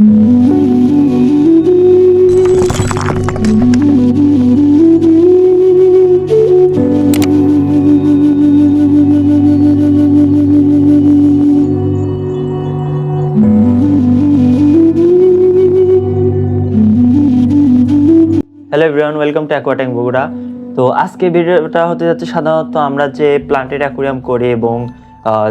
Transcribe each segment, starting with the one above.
Hello everyone welcome to Aquatime Bogura তো আজকে ভিডিওটা হতে যাচ্ছে সাধারণত আমরা যে প্লান্টেড অ্যাকুরিয়াম করি এবং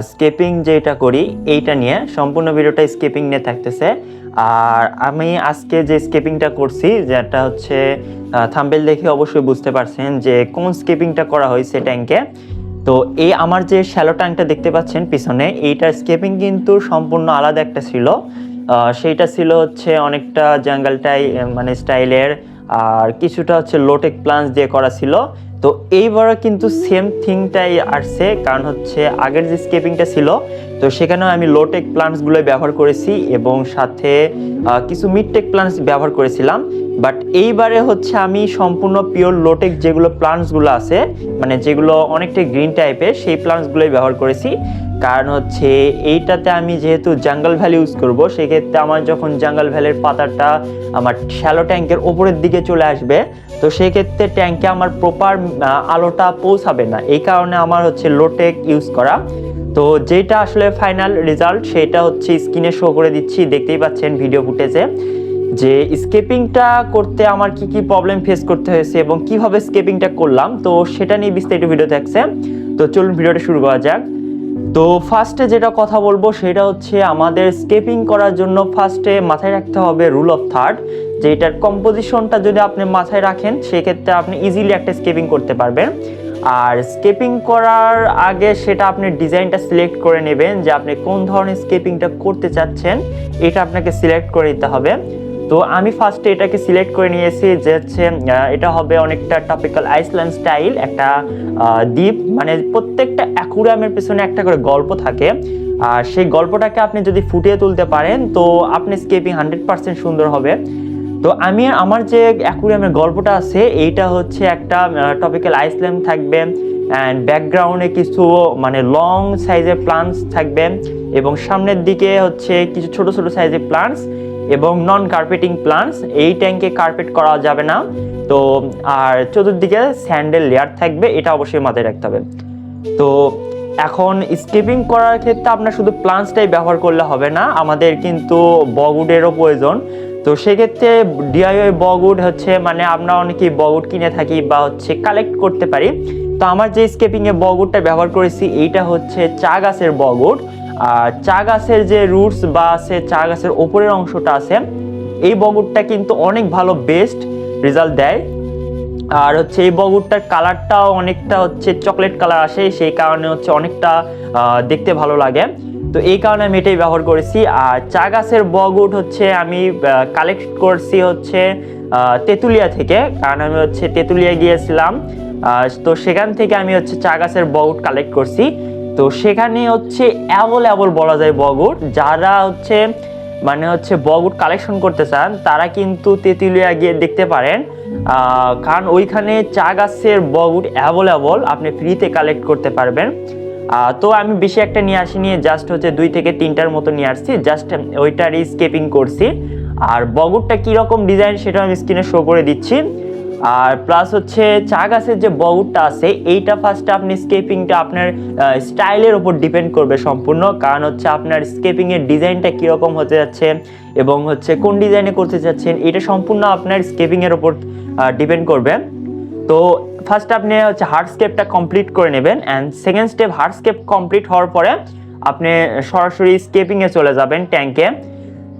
স্কেপিং যেটা করি, এইটা নিয়ে সম্পূর্ণ ভিডিওটা স্কেপিং নিয়ে থাকতেছে। আর আমি আজকে যে স্কেপিংটা করছি, যেটা হচ্ছে থাম্বেল দেখে অবশ্যই বুঝতে পারছেন যে কোন স্কেপিংটা করা হয়েছে ট্যাঙ্কে। তো এই আমার যে শ্যালো ট্যাঙ্কটা দেখতে পাচ্ছেন পিছনে, এইটার স্কেপিং কিন্তু সম্পূর্ণ আলাদা একটা ছিল। সেইটা ছিল হচ্ছে অনেকটা জঙ্গলটাই মানে স্টাইলের, আর কিছুটা হচ্ছে লোটেক প্লান্স দিয়ে করা ছিল। তো এইবারও কিন্তু সেম থিংটাই আসছে। কারণ হচ্ছে আগের যে স্কেপিংটা ছিল, তো সেখানেও আমি লোটেক প্লান্টসগুলোই ব্যবহার করেছি এবং সাথে কিছু মিডটেক প্লান্টস ব্যবহার করেছিলাম। বাট এইবারে হচ্ছে আমি সম্পূর্ণ পিওর লোটেক যেগুলো প্লান্টসগুলো আছে মানে যেগুলো অনেকটাই গ্রিন টাইপের সেই প্লান্টসগুলোই ব্যবহার করেছি। কারণ হচ্ছে এইটাতে আমি যেহেতু জঙ্গল ভ্যালি ইউজ করব, সেক্ষেত্রে আমার যখন জঙ্গল ভ্যালির পাতাটা আমার শ্যালো ট্যাঙ্কের ওপরের দিকে চলে আসবে, তো সেক্ষেত্রে ট্যাঙ্কে আমার প্রপার আলোটা পৌঁছাবে না। এই কারণে আমার হচ্ছে লোটেক ইউজ করা। তো যেটা আসলে ফাইনাল রেজাল্ট সেটা হচ্ছে স্ক্রিনে শো করে দিচ্ছি, দেখতেই পাচ্ছেন ভিডিও ফুটেজে যে স্কেপিংটা করতে আমার কি কি প্রবলেম ফেস করতে হয়েছে এবং কীভাবে স্কেপিংটা করলাম, তো সেটা নিয়ে বিস্তারিত ভিডিও থাকছে তো চলুন ভিডিওটা শুরু করা যাক। তো ফার্স্টে যেটা কথা বলব সেটা হচ্ছে আমাদের স্কেপিং করার জন্য ফার্স্টে মাথায় রাখতে হবে রুল অফ থার্ড যে এটার কম্পোজিশনটা যদি আপনি মাথায় রাখেন, সেক্ষেত্রে আপনি ইজিলি একটা স্কেপিং করতে পারবেন। আর স্কেপিং করার আগে সেটা আপনি ডিজাইনটা সিলেক্ট করে নেবেন যে আপনি কোন ধরনের স্কেপিংটা করতে চাচ্ছেন, এটা আপনাকে সিলেক্ট করে নিতে হবে। তো আমি ফার্স্টে এটাকে সিলেক্ট করে নিয়েছি যে হচ্ছে এটা হবে অনেকটা টপিক্যাল আইসল্যান্ড স্টাইল একটা দ্বীপ মানে প্রত্যেকটা অ্যাকুরামের পেছনে একটা করে গল্প থাকে। আর সেই গল্পটাকে আপনি যদি ফুটিয়ে তুলতে পারেন, তো আপনি স্কেপিং হান্ড্রেড পার্সেন্ট সুন্দর হবে। তো আমি আমার যে অ্যাকুরিয়ামের গল্পটা আছে, এইটা হচ্ছে একটা টপিক্যাল আইসল্যান্ড থাকবে অ্যান্ড ব্যাকগ্রাউন্ডে কিছু মানে লং সাইজের প্লান্টস থাকবে, এবং সামনের দিকে হচ্ছে কিছু ছোট ছোট সাইজের প্লান্টস এবং নন কার্পেটিং প্লান্টস এই ট্যাঙ্কে কার্পেট করা যাবে না। তো, আর চতুর্দিকে স্যান্ডেল লেয়ার থাকবে, এটা অবশ্যই মাথায় রাখতে হবে। তো, এখন স্কেপিং করার ক্ষেত্রে আপনার শুধু প্লান্টসটাই ব্যবহার করলে হবে না, আমাদের কিন্তু বগুডেরও প্রয়োজন। তো সেক্ষেত্রে ডিআইওয়াই বগুড হচ্ছে মানে আমরা অনেকেই বগুড কিনে থাকি বা হচ্ছে কালেক্ট করতে পারি। তো আমার যে স্কেপিংয়ে বগুডটা ব্যবহার করেছি, এইটা হচ্ছে চা গাছের বগুড চা গাছের যে রুটস বা আছে চা গাছের ওপরের অংশটা আছে, এই বগুডটা কিন্তু অনেক ভালো বেস্ট রেজাল্ট দেয়। আর হচ্ছে এই বগুড়টার কালারটাও অনেকটা হচ্ছে চকলেট কালার আসে, সেই কারণে হচ্ছে অনেকটা দেখতে ভালো লাগে। তো এই কারণে আমি এটাই ব্যবহার করেছি। আর চা গাছের বগুড হচ্ছে আমি কালেক্ট করছি হচ্ছে তেঁতুলিয়া থেকে। কারণ আমি হচ্ছে তেঁতুলিয়া গিয়েছিলাম। তো সেখান থেকে আমি হচ্ছে চা গাছের বগুট কালেক্ট করছি। তো সেখানে হচ্ছে অ্যাবল বলা যায় বগুড়। যারা হচ্ছে মানে হচ্ছে বগুড কালেকশন করতে চান, তারা কিন্তু তেঁতুলিয়া গিয়ে দেখতে পারেন। কারণ ওইখানে চা গাছের বগুড অ্যাভেলেবল আপনি ফ্রিতে কালেক্ট করতে পারবেন। তো আমি বেশি একটা নিয়ে আসিনি জাস্ট হচ্ছে দুই থেকে তিনটার মতো নিয়ে আসছি। জাস্ট ওইটারই স্কেপিং করছি। আর বগুডটা কীরকম ডিজাইন সেটা আমি স্ক্রিনে শো করে দিচ্ছি। আর প্লাস হচ্ছে চা গাছের যে বগুডটা আছে, এইটা ফার্স্টে আপনি স্কেপিংটা আপনার স্টাইলের উপর ডিপেন্ড করবে সম্পূর্ণ। কারণ হচ্ছে আপনার স্কেপিংয়ের ডিজাইনটা কীরকম হতে যাচ্ছে এবং হচ্ছে কোন ডিজাইনে করতে চাচ্ছেন, এটা সম্পূর্ণ আপনার স্কেপিংয়ের উপর ডিপেন্ড করবে। তো ফার্স্ট আপনি হচ্ছে হার্ডস্কেপটা কমপ্লিট করে নেবেন and second step hardscape complete হওয়ার পরে আপনি সরাসরি স্কেপিংয়ে চলে যাবেন ট্যাঙ্কে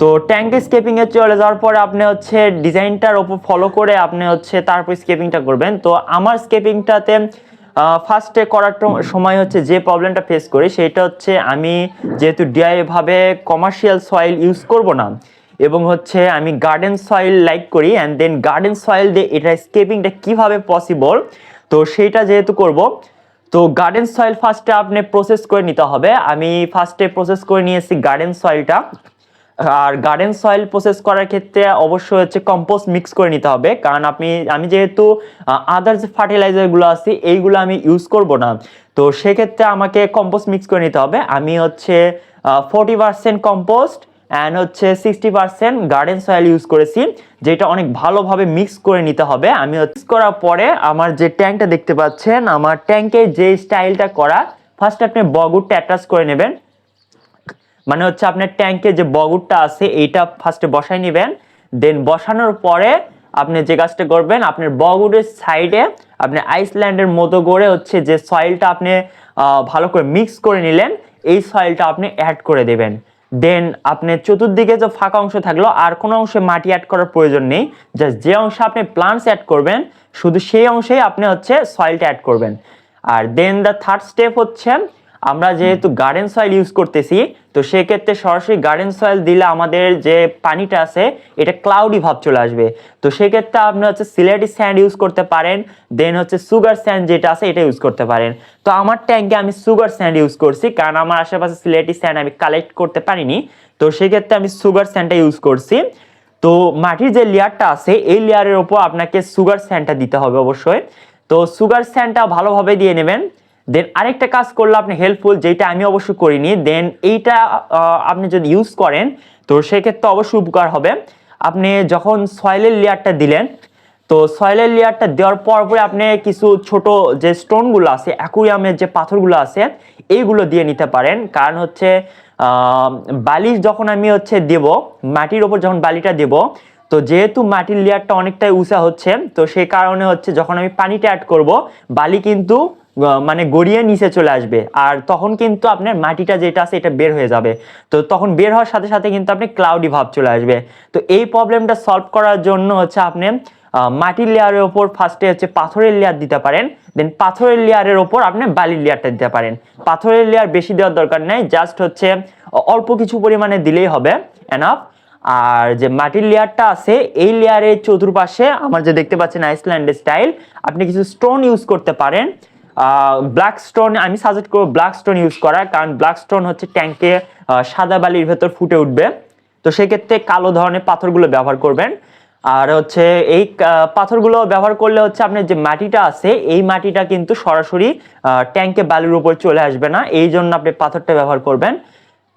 তো ট্যাঙ্কে স্কেপিংয়ে চলে যাওয়ার পরে আপনি হচ্ছে ডিজাইনটার ওপর ফলো করে আপনি হচ্ছে তারপর স্কেপিংটা করবেন। তো আমার স্কেপিংটাতে ফার্স্টে করার সময় হচ্ছে যে প্রবলেমটা ফেস করি, সেটা হচ্ছে আমি যেহেতু ডিআইভাবে কমার্শিয়াল সয়েল ইউজ করব না, এবং হচ্ছে আমি গার্ডেন সয়েল লাইক করি অ্যান্ড দেন গার্ডেন সয়েল দিয়ে এটা স্কেপিংটা কীভাবে পসিবল তো সেইটা যেহেতু করব, তো গার্ডেন সয়েল ফার্স্টে আপনি প্রসেস করে নিতে হবে। আমি ফার্স্টে প্রসেস করে নিয়েছি গার্ডেন সয়েলটা আর গার্ডেন সয়েল প্রসেস করার ক্ষেত্রে অবশ্যই হচ্ছে কম্পোস্ট মিক্স করে নিতে হবে। কারণ আপনি, আমি যেহেতু আদার যে ফার্টিলাইজারগুলো আছে, এইগুলো আমি ইউজ করব না। তো সেক্ষেত্রে আমাকে কম্পোস্ট মিক্স করে নিতে হবে। আমি হচ্ছে ফোর্টি পার্সেন্ট কম্পোস্ট অ্যান্ড হচ্ছে sixty percent garden soil use করেছি, যেটা অনেক ভালোভাবে মিক্স করে নিতে হবে। আমি মিক্স করার পরে আমার যে ট্যাঙ্কটা দেখতে পাচ্ছেন, আমার ট্যাঙ্কের যে স্টাইলটা করা ফার্স্ট আপনি বগুরটা অ্যাটাচ করে নেবেন। মানে হচ্ছে আপনার ট্যাঙ্কে যে বগুরটা আছে, এইটা ফার্স্টে বসাই নেবেন। দেন বসানোর পরে আপনি যে কাজটা করবেন, আপনার বগুরের সাইডে আপনি আইসল্যান্ডের মতো করে হচ্ছে যে সয়েলটা আপনি ভালো করে মিক্স করে নিলেন, এই সয়েলটা আপনি অ্যাড করে দেবেন। দেন আপনি চতুর্দিকে যে ফাঁকা অংশ থাকল, আর কোনো অংশে মাটি অ্যাড করার প্রয়োজন নেই। জাস্ট যে অংশে আপনি প্লান্টস অ্যাড করবেন, শুধু সেই অংশেই আপনি হচ্ছে সয়েলটা অ্যাড করবেন। আর দেন দ্য থার্ড স্টেপ হচ্ছে আমরা যেহেতু গার্ডেন সয়েল ইউজ করতেছি তো সেক্ষেত্রে সরাসরি গার্ডেন সয়েল দিলে আমাদের যে পানিটা আছে এটা ক্লাউডি ভাব চলে আসবে। তো সেক্ষেত্রে আপনি হচ্ছে সিলেটি স্যান্ড ইউজ করতে পারেন দেন হচ্ছে সুগার স্যান্ড যেটা আছে এটা ইউজ করতে পারেন। তো আমার ট্যাঙ্কে আমি সুগার স্যান্ড ইউজ করছি কারণ আমার আশেপাশে সিলেটি স্যান্ড আমি কালেক্ট করতে পারিনি। তো সেক্ষেত্রে আমি সুগার স্যান্ডটা ইউজ করছি। তো মাটির যে লেয়ারটা আছে এই লেয়ারের ওপর আপনাকে সুগার স্যান্ডটা দিতে হবে অবশ্যই। তো সুগার স্যান্ডটা ভালোভাবে দিয়ে নেবেন। দেন আরেকটা কাজ করলে আপনি হেল্পফুল যেটা আমি অবশ্যই করিনি দেন এইটা আপনি যদি ইউজ করেন তো সেক্ষেত্রে অবশ্যই উপকার হবে। আপনি যখন সয়েলের লেয়ারটা দিলেন তো সয়েলের লেয়ারটা দেওয়ার পর পরে আপনি কিছু ছোট যে স্টোনগুলো আছে অ্যাকুরিয়ামের যে পাথরগুলো আছে এইগুলো দিয়ে নিতে পারেন। কারণ হচ্ছে আহ, বালি যখন আমি হচ্ছে দেব মাটির ওপর যখন বালিটা দেব তো যেহেতু মাটির লেয়ারটা অনেকটাই উঁচা হচ্ছে তো সেই কারণে হচ্ছে যখন আমি পানিটা অ্যাড করব বালি কিন্তু মানে গড়িয়ে নিচে চলে আসবে। আর তখন কিন্তু আপনার মাটিটা যেটা আছে এটা বের হয়ে যাবে। তো তখন বের হওয়ার সাথে সাথে কিন্তু আপনি ক্লাউডি ভাব চলে আসবে। তো এই প্রবলেমটা সলভ করার জন্য হচ্ছে আপনি মাটির লেয়ারের ওপর ফার্স্টে হচ্ছে পাথরের লেয়ার দিতে পারেন। দেন পাথরের লেয়ারের ওপর আপনি বালির লেয়ারটা দিতে পারেন। পাথরের লেয়ার বেশি দেওয়ার দরকার নেই জাস্ট হচ্ছে অল্প কিছু পরিমাণে দিলেই হবে এনাফ আর যে মাটির লেয়ারটা আছে, এই লেয়ারের চতুর্পাশে আমার যে দেখতে পাচ্ছেন আইসল্যান্ডের স্টাইল আপনি কিছু স্টোন ইউজ করতে পারেন। ব্ল্যাক স্টোন আমি সাজেস্ট করব ব্ল্যাক স্টোন ইউজ করার, কারণ ব্ল্যাক স্টোন হচ্ছে ট্যাঙ্কে সাদা বালির ভেতর ফুটে উঠবে। তো সেক্ষেত্রে কালো ধরনের পাথরগুলো ব্যবহার করবেন। আর হচ্ছে এই পাথরগুলো ব্যবহার করলে হচ্ছে আপনার যে মাটিটা আছে, এই মাটিটা কিন্তু সরাসরি ট্যাঙ্কে বালির উপর চলে আসবে না। এই জন্য আপনি পাথরটা ব্যবহার করবেন।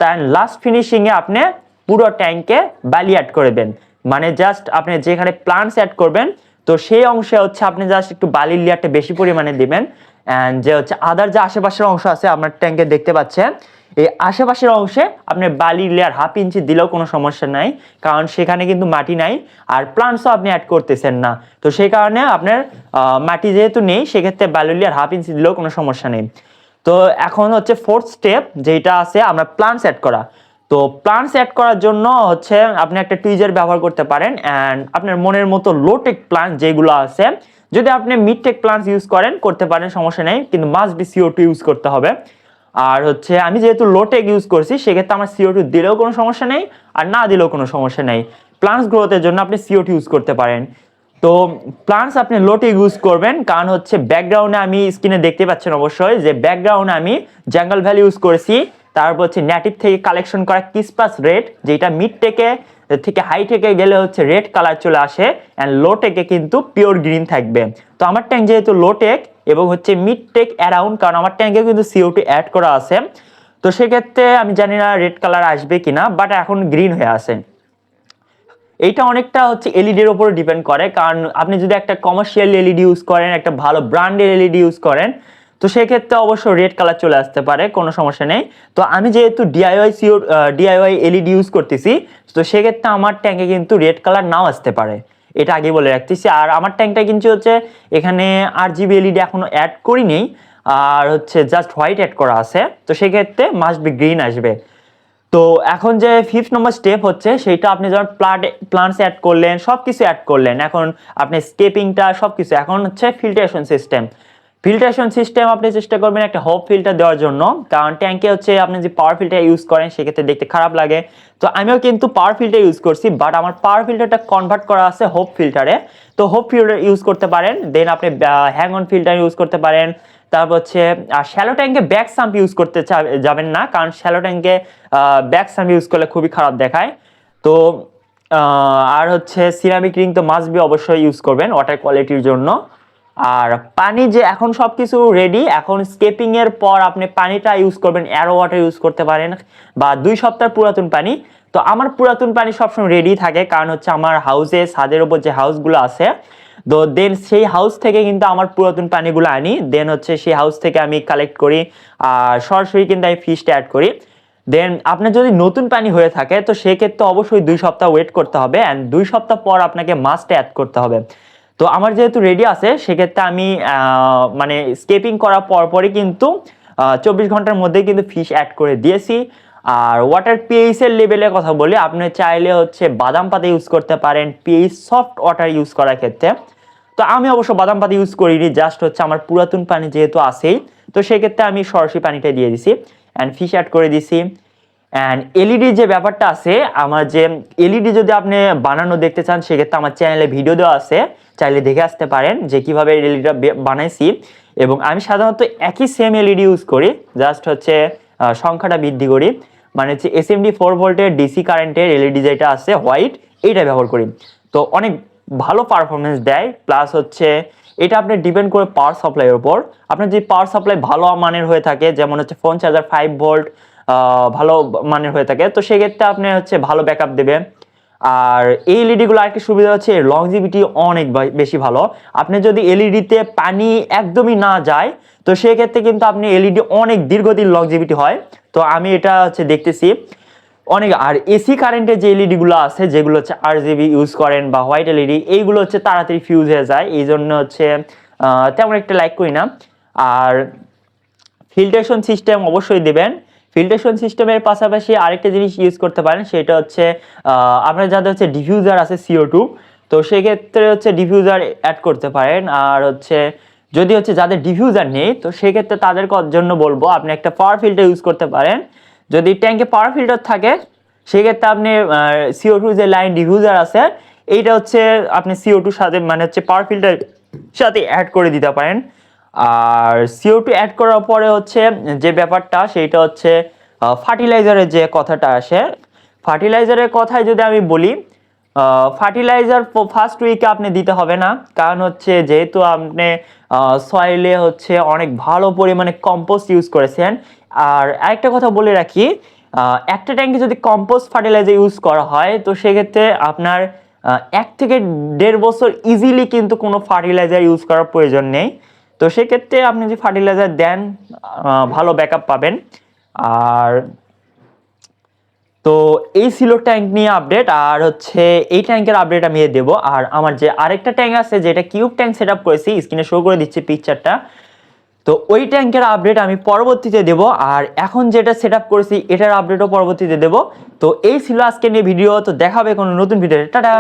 তার লাস্ট ফিনিশিংয়ে আপনি পুরো ট্যাঙ্কে বালি অ্যাড করে করবেন মানে জাস্ট আপনি যেখানে প্লান্টস অ্যাড করবেন, তো সেই অংশে হচ্ছে আপনি জাস্ট একটু বালির লেয়ারটা বেশি পরিমাণে দিবেন। অ্যান্ড যে হচ্ছে আদার যে আশেপাশের অংশ আছে, আপনার ট্যাঙ্কে দেখতে পাচ্ছেন, এই আশেপাশের অংশে আপনি বালির লেয়ার হাফ ইঞ্চি দিলেও কোনো সমস্যা নাই, কারণ সেখানে কিন্তু মাটি নাই আর প্লান্টসও আপনি অ্যাড করতেছেন না। তো সেই কারণে আপনার মাটি যেহেতু নেই, সেক্ষেত্রে বালির লেয়ার হাফ ইঞ্চি দিলেও কোনো সমস্যা নেই। তো এখন হচ্ছে ফোর্থ স্টেপ যেটা আছে, আমরা প্লান্টস অ্যাড করা। তো প্লান্টস অ্যাড করার জন্য হচ্ছে আপনি একটা টুইজার ব্যবহার করতে পারেন অ্যান্ড আপনার মনের মতো লোটেক প্লান্ট যেগুলো আছে যদি আপনি মিডটেক প্লান্টস ইউজ করেন, করতে পারেন, সমস্যা নেই, কিন্তু must be CO two use করতে হবে। আর হচ্ছে, আমি যেহেতু লোটেক ইউজ করছি, সেক্ষেত্রে আমার সিও টু দিলেও কোনো সমস্যা নেই, আর না দিলেও কোনো সমস্যা নেই। প্লান্টস গ্রোথের জন্য আপনি সিও টু ইউজ করতে পারেন। তো প্লান্টস আপনি লোটে ইউজ করবেন, কারণ হচ্ছে ব্যাকগ্রাউন্ডে আমি স্ক্রিনে দেখতে পাচ্ছেন অবশ্যই যে ব্যাকগ্রাউন্ডে আমি জঙ্গল ভ্যালি ইউজ করেছি, তারপর হচ্ছে নেটিভ থেকে কালেকশন করা কিসপাস রেড যেটা মিড থেকে থেকে হাই থেকে গেলে হচ্ছে রেড কালার চলে আসে অ্যান্ড লো টেকে কিন্তু পিওর গ্রিন থাকবে। তো আমার ট্যাঙ্ক যেহেতু লো টেক এবং হচ্ছে মিড টেক অ্যারাউন্ড কারণ আমার ট্যাঙ্কে কিন্তু সিও টু অ্যাড করা আছে। তো সেক্ষেত্রে আমি জানি না রেড কালার আসবে কিনা বাট এখন গ্রিন হয়ে আসে এইটা অনেকটা হচ্ছে এলইডির উপর ডিপেন্ড করে, কারণ আপনি যদি একটা কমার্শিয়াল এলইডি ইউজ করেন, একটা ভালো ব্র্যান্ডের এলইডি ইউজ করেন তো সেক্ষেত্রে অবশ্য রেড কালার চলে আসতে পারে, কোনো সমস্যা নেই। তো আমি যেহেতু DIY CO DIY LED use করতেছি, তো সেক্ষেত্রে আমার ট্যাঙ্কে কিন্তু রেড কালার নাও আসতে পারে। এটা আগে বলে রাখতেছি। আর আমার ট্যাঙ্কটা কিন্তু হচ্ছে এখানে আর জিবি এলইডি এখনও অ্যাড করি নেই আর হচ্ছে জাস্ট হোয়াইট অ্যাড করা আছে। তো সেক্ষেত্রে মাস্ট বি গ্রিন আসবে। তো এখন যে ফিফথ নম্বর স্টেপ হচ্ছে, সেটা আপনি যখন প্লান্ট প্লান্টস অ্যাড করলেন সব কিছু অ্যাড করলেন। এখন আপনি স্কেপিংটা সব কিছু এখন হচ্ছে ফিল্টারেশন সিস্টেম ফিল্টারেশন সিস্টেম আপনি চেষ্টা করবেন একটা হোপ ফিল্টার দেওয়ার জন্য। কারণ ট্যাঙ্কে হচ্ছে আপনি যে পাওয়ার ফিল্টার ইউজ করেন, সেক্ষেত্রে দেখতে খারাপ লাগে। তো আমিও কিন্তু পাওয়ার ফিল্টার ইউজ করছি বাট আমার পাওয়ার ফিল্টারটা কনভার্ট করা আছে হোপ ফিল্টারে তো হোপ ফিল্টার ইউজ করতে পারেন দেন আপনি হ্যাং অন ফিল্টার ইউজ করতে পারেন। তারপর হচ্ছে, আর শ্যালো ট্যাঙ্কে ব্যাক সাম্প ইউজ করতে যাবেন না, কারণ শ্যালো ট্যাঙ্কে ব্যাক সাম্প ইউজ করলে খুবই খারাপ দেখায়। তো আর হচ্ছে সিরামিক রিং তো মাস্ট বি অবশ্যই ইউজ করবেন ওয়াটার কোয়ালিটির জন্য। আর পানি যে এখন সব কিছু রেডি এখন স্কেপিং এর পর আপনি পানিটা ইউজ করবেন অ্যারো ওয়াটার ইউজ করতে পারেন, বা দুই সপ্তাহ পুরাতন পানি। তো আমার পুরাতন পানি সবসময় রেডি থাকে, কারণ হচ্ছে আমার হাউসে ছাদের উপর যে হাউসগুলো আছে, তো দেন সেই হাউস থেকে কিন্তু আমার পুরাতন পানিগুলো আনি। দেন হচ্ছে সেই হাউস থেকে আমি কালেক্ট করি, আর সরাসরি কিন্তু আমি ফিশটা অ্যাড করি। দেন আপনার যদি নতুন পানি হয়ে থাকে, তো সেক্ষেত্রে অবশ্যই দুই সপ্তাহ ওয়েট করতে হবে অ্যান্ড দুই সপ্তাহ পর আপনাকে মাস্ট অ্যাড করতে হবে। তো আমার যেহেতু রেডি আছে, সেক্ষেত্রে আমি মানে স্কেপিং করার পরপরই কিন্তু চব্বিশ ঘণ্টার মধ্যে কিন্তু ফিশ অ্যাড করে দিয়েছি। আর ওয়াটার পিএইচ এর লেভেলের কথা বলি, আপনি চাইলে হচ্ছে বাদাম পাতা ইউজ করতে পারেন পিএইচ সফট ওয়াটার ইউজ করার ক্ষেত্রে। তো আমি অবশ্য বাদাম পাতা ইউজ করিনি জাস্ট হচ্ছে আমার পুরাতন পানি যেহেতু আছেই, তো সেক্ষেত্রে আমি সরাসরি পানিটা দিয়ে দিছি অ্যান্ড ফিশ অ্যাড করে দিছি। অ্যান্ড এলইডি যে ব্যাপারটা আছে, আমার যে এলইডি যদি আপনি বানানো দেখতে চান, সেক্ষেত্রে আমার চ্যানেলে ভিডিও দেওয়া আছে। চাইলে দেখে আসতে পারেন যে কীভাবে এলইডিটা বানাইছি। এবং আমি সাধারণত একই সেম এলইডি ইউজ করি জাস্ট হচ্ছে সংখ্যাটা বৃদ্ধি করি। মানে হচ্ছে এসএমডি ফোর ভোল্টের ডিসি কারেন্টের এলইডি যেটা আছে হোয়াইট এইটা ব্যবহার করি। তো অনেক ভালো পারফরমেন্স দেয়। প্লাস হচ্ছে, এটা আপনি ডিপেন্ড করে পাওয়ার সাপ্লাইয়ের উপর। আপনার যে পাওয়ার সাপ্লাই ভালো মানের হয়ে থাকে, যেমন হচ্ছে ফোন চার্জার ফাইভ ভোল্ট ভালো মানের হয়ে থাকে। তো সেক্ষেত্রে আপনি হচ্ছে ভালো ব্যাকআপ দেবে আর এই এলইডিগুলো আরেকটা সুবিধা হচ্ছে লংজিভিটি অনেক বেশি ভালো। আপনি যদি এলইডিতে পানি একদমই না যায়, তো সেক্ষেত্রে কিন্তু আপনি এলইডি অনেক দীর্ঘদিন লংজিভিটি হয়। তো আমি এটা হচ্ছে দেখতেছি। অনেক, আর এসি কারেন্টের যে এলইডি গুলো আছে, যেগুলো হচ্ছে আর জিবি ইউজ করেন বা হোয়াইট এলইডি এইগুলো হচ্ছে তাড়াতাড়ি ফিউজ হয়ে যায়। এই জন্য হচ্ছে তেমন একটা লাইক করি না। আর ফিল্টারেশন সিস্টেম অবশ্যই দেবেন। ফিল্ট্রেশন সিস্টেমের পাশাপাশি আরেকটা জিনিস ইউজ করতে পারেন, সেটা হচ্ছে আপনার যাদের হচ্ছে ডিফিউজার আছে সিও টু তো সেক্ষেত্রে হচ্ছে ডিফিউজার অ্যাড করতে পারেন। আর হচ্ছে, যদি হচ্ছে যাদের ডিফিউজার নেই, তো সেক্ষেত্রে তাদের জন্য বলব, আপনি একটা পাওয়ার ফিল্টার ইউজ করতে পারেন। যদি ট্যাঙ্কে পাওয়ার ফিল্টার থাকে, সেক্ষেত্রে আপনি সিও টু যে লাইন ডিফিউজার আছে, এইটা হচ্ছে আপনি সিও টুর সাথে মানে হচ্ছে পাওয়ার ফিল্টার সাথে অ্যাড করে দিতে পারেন। আর সিও টু অ্যাড করার পরে হচ্ছে যে ব্যাপারটা, সেইটা হচ্ছে ফার্টিলাইজারের যে কথাটা আসে ফার্টিলাইজারের কথায় যদি আমি বলি ফার্টিলাইজার ফার্স্ট উইকে আপনি দিতে হবে না, কারণ হচ্ছে যেহেতু আপনি সয়েলে হচ্ছে অনেক ভালো পরিমাণে কম্পোস্ট ইউজ করেছেন, আর আরেকটা কথা বলে রাখি একটা ট্যাঙ্কে যদি কম্পোস্ট ফার্টিলাইজার ইউজ করা হয়, তো সেক্ষেত্রে আপনার এক থেকে দেড় বছর ইজিলি কিন্তু কোনো ফার্টিলাইজার ইউজ করার প্রয়োজন নেই। তো সেক্ষেত্রে আপনি যদি ফার্টিলাইজার দেন ভালো ব্যাকআপ পাবেন। আর তো এই ছিল ট্যাঙ্ক নিয়ে আপডেট, আর হচ্ছে এই ট্যাঙ্কের আপডেট আমি দেব। আর আমার যে আরেকটা ট্যাঙ্ক আছে, যেটা কিউব ট্যাঙ্ক সেট আপ করেছি, স্ক্রিনে শো করে দিচ্ছি পিকচারটা তো ওই ট্যাঙ্কের আপডেট আমি পরবর্তীতে দেব, আর এখন যেটা সেট আপ করেছি, এটার আপডেটও পরবর্তীতে দেব। তো এই ছিল আজকে নিয়ে ভিডিও, তো দেখাবে কোনো নতুন ভিডিও টাটা!